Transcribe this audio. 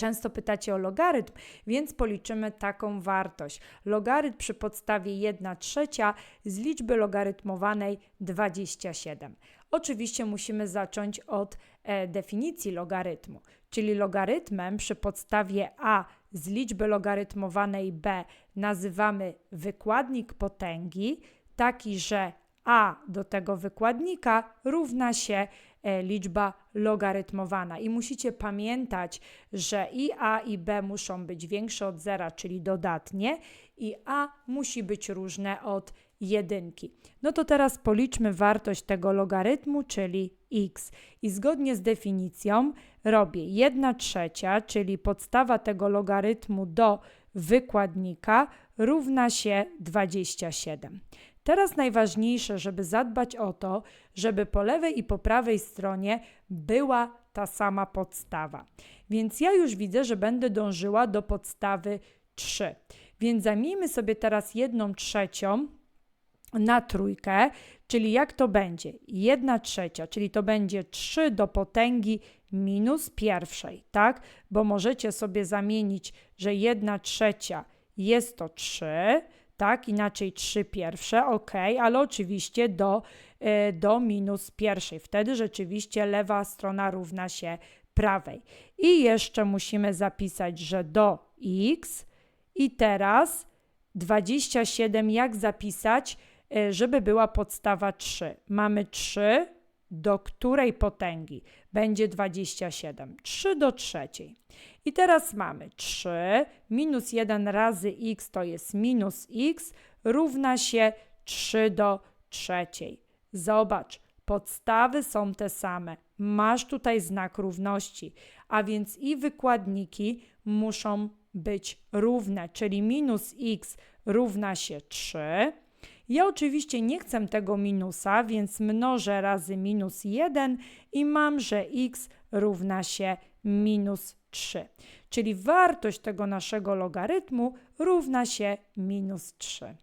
Często pytacie o logarytm, więc policzymy taką wartość. Logarytm przy podstawie 1 trzecia z liczby logarytmowanej 27. Oczywiście musimy zacząć od e, definicji logarytmu, czyli logarytmem przy podstawie a z liczby logarytmowanej b nazywamy wykładnik potęgi, taki, że a do tego wykładnika równa się liczba logarytmowana. I musicie pamiętać, że i a i b muszą być większe od zera, czyli dodatnie, i a musi być różne od jedynki. No to teraz policzmy wartość tego logarytmu, czyli x. I zgodnie z definicją robię 1 trzecia, czyli podstawa tego logarytmu do wykładnika równa się 27. Teraz najważniejsze, żeby zadbać o to, żeby po lewej i po prawej stronie była ta sama podstawa. Więc ja już widzę, że będę dążyła do podstawy 3. Więc zajmijmy sobie teraz jedną trzecią na trójkę, czyli jak to będzie? 1 trzecia, czyli to będzie 3 do potęgi minus pierwszej, tak? Bo możecie sobie zamienić, że 1 trzecia jest to 3, tak? Inaczej 3 pierwsze, ok, ale oczywiście do, y, do minus pierwszej. Wtedy rzeczywiście lewa strona równa się prawej. I jeszcze musimy zapisać, że do x i teraz 27 jak zapisać, y, żeby była podstawa 3. Mamy 3, do której potęgi będzie 27. 3 do trzeciej. I teraz mamy 3 minus 1 razy x to jest minus x równa się 3 do trzeciej. Zobacz, podstawy są te same. Masz tutaj znak równości, a więc i wykładniki muszą być równe, czyli minus x równa się 3. Ja oczywiście nie chcę tego minusa, więc mnożę razy minus 1 i mam, że x równa się minus 3. Czyli wartość tego naszego logarytmu równa się minus 3.